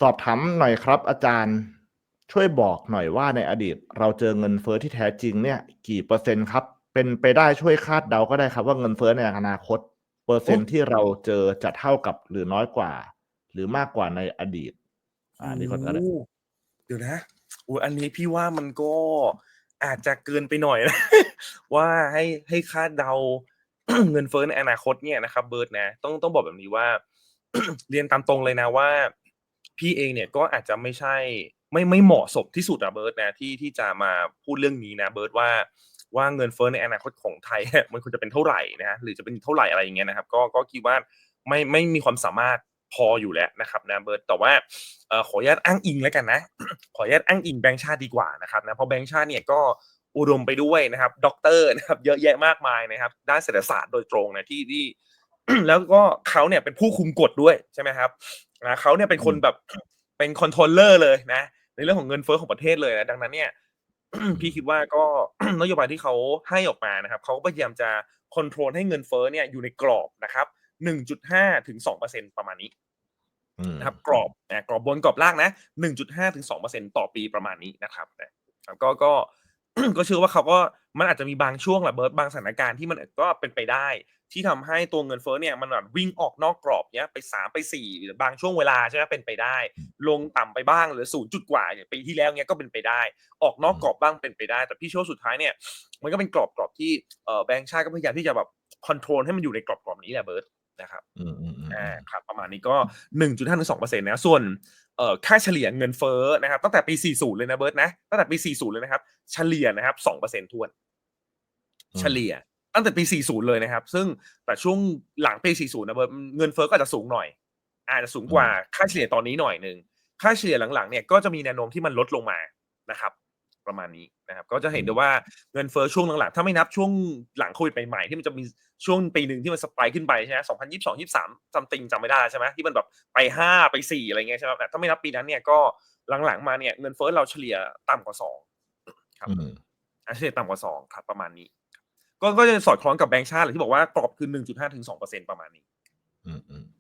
สอบถามหน่อยครับ อาจารย์ช่วยบอกหน่อยว่าในอดีต เราเจอเงินเฟ้อที่แท้จริงเนี่ย กี่เปอร์เซ็นต์ครับ เป็นไปได้ช่วยคาดเดาก็ได้ครับ ว่าเงินเฟ้อในอนาคต เปอร์เซ็นต์ที่เราเจอจะเท่ากับหรือน้อยกว่า หรือมากกว่าในอดีต อ่านี่คนก็ได้โอ้เดี๋ยวนะอุ้ยอันนี้พี่ว่ามันก็อาจจะเกินไปหน่อยนะว่าให้ให้คาดเดาเงินเฟ้อในอนาคตเนี่ยนะครับเบิร์ดนะ ต้องต้องบอกแบบนี้ว่า เรียนตามตรงเลยนะว่า พี่เองเนี่ยก็อาจจะไม่ใช่ไม่ไม่เหมาะสมที่สุดอะเบิร์ดนะที่ที่จะมาพูดเรื่องนี้นะเบิร์ดว่าว่าเงินเฟ้อในอนาคตของไทยมันควรจะเป็นเท่าไหร่นะหรือจะเป็นเท่าไหร่อะไรอย่างเงี้ยนะครับ ก็ก็คิดว่าไม่ไม่มีความสามารถพออยู่แล้วนะครับนะเบิร์ดแต่ว่าออขออนุญาตอ้างอิงแล้วกันนะ ขออนุญาตอ้างอิงแบงค์ชาติดีกว่านะครับนะเพราะแบงค์ชาติเนี่ยก็อุดมไปด้วยนะครับด็อกเตอร์นะครับเยอะแยะมากมายนะครับ ด้านเศรษฐศาสตร์โดยตรงนะที่ที่แล้วก็เขาเนี่ยเป็นผู้คุมกฎด้วยใช่ไหมครับ นะเขาเนี่ยเป็นคนแบบเป็นคอนโทรลเลอร์เลยนะ ในเรื่องของเงินเฟ้อของประเทศเลยนะดังนั้นเนี่ยพี่คิดว่าก็นโยบายที่เขาให้ออกมานะครับเขาก็พยายามจะคอนโทรลให้เงินเฟ้อเนี่ยอยู่ในกรอบนะครับ1.5ถึง2%ประมาณนี้อืมนะครับกรอบนะกรอบบนกรอบล่างนะ1.5ถึง2%ต่อปีประมาณนี้นะครับนะครับก็ก็ ก็เชื่อว่าเขาก็มันอาจจะมีบางช่วงแหละเบิร์ดบางสถานการณ์ที่มันก็เป็นไปได้ ที่ทำให้ตัวเงินเฟ้อเนี่ยมันแบบวิ่งออกนอกกรอบเนี้ยไปสามไปสี่หรือบางช่วงเวลาใช่ไหมเป็นไปได้ ลงต่ำไปบ้างหรือศูนย์จุดกว่าอย่างปีที่แล้วเนี้ยก็เป็นไปได้ ออกนอกกรอบบ้างเป็นไปได้ แต่พี่เชื่อว่าสุดท้ายเนี่ยมันก็เป็นกรอบกรอบที่เอ่อแบงก์ชาติก็พยายามที่จะแบบคอนโทรลให้มันอยู่ในกรอบกรอบนี้แหละเบิร์ดนะครับอืมอืมอืมอ่าครับประมาณนี้ก็1.5ถึง2%นะส่วน เอ่อค่าเฉลี่ยเงินเฟ้อนะครับตั้งแต่ปี 40 เลยนะเบิร์ตนะตั้งแต่ปี 40 เลยนะครับเฉลี่ยนะครับ2%ทวน เฉลี่ยตั้งแต่ปี 40 เลยนะครับ ซึ่งแต่ช่วงหลังปี 40 นะเบิร์ตเงินเฟ้อก็อาจจะสูงหน่อย อาจจะสูงกว่าค่าเฉลี่ยตอนนี้หน่อยหนึ่งค่าเฉลี่ยหลังๆเนี่ยก็จะมีแนวโน้มที่มันลดลงมานะครับ ประมาณนี้นะครับ ก็จะเห็นได้ว่าเงินเฟ้อช่วงหลังๆ ถ้าไม่นับช่วงหลังโควิดใหม่ๆที่มันจะมีช่วงปีหนึ่งที่มันสไปค์ขึ้นไปใช่ไหม2022 23ซัมติงจำไม่ได้ใช่ไหมที่มันแบบไป5ไป4อะไรเงี้ยใช่ไหมแต่ถ้าไม่นับปีนั้นเนี่ยก็หลังๆมาเนี่ยเงินเฟ้อเราเฉลี่ยต่ำกว่า2ครับอืมอะเฉลี่ยต่ำกว่า2ครับประมาณนี้ ก็ก็จะสอดคล้องกับแบงก์ชาติเลยที่บอกว่ากรอบคือ1.5ถึง2%ประมาณนี้อืมอืม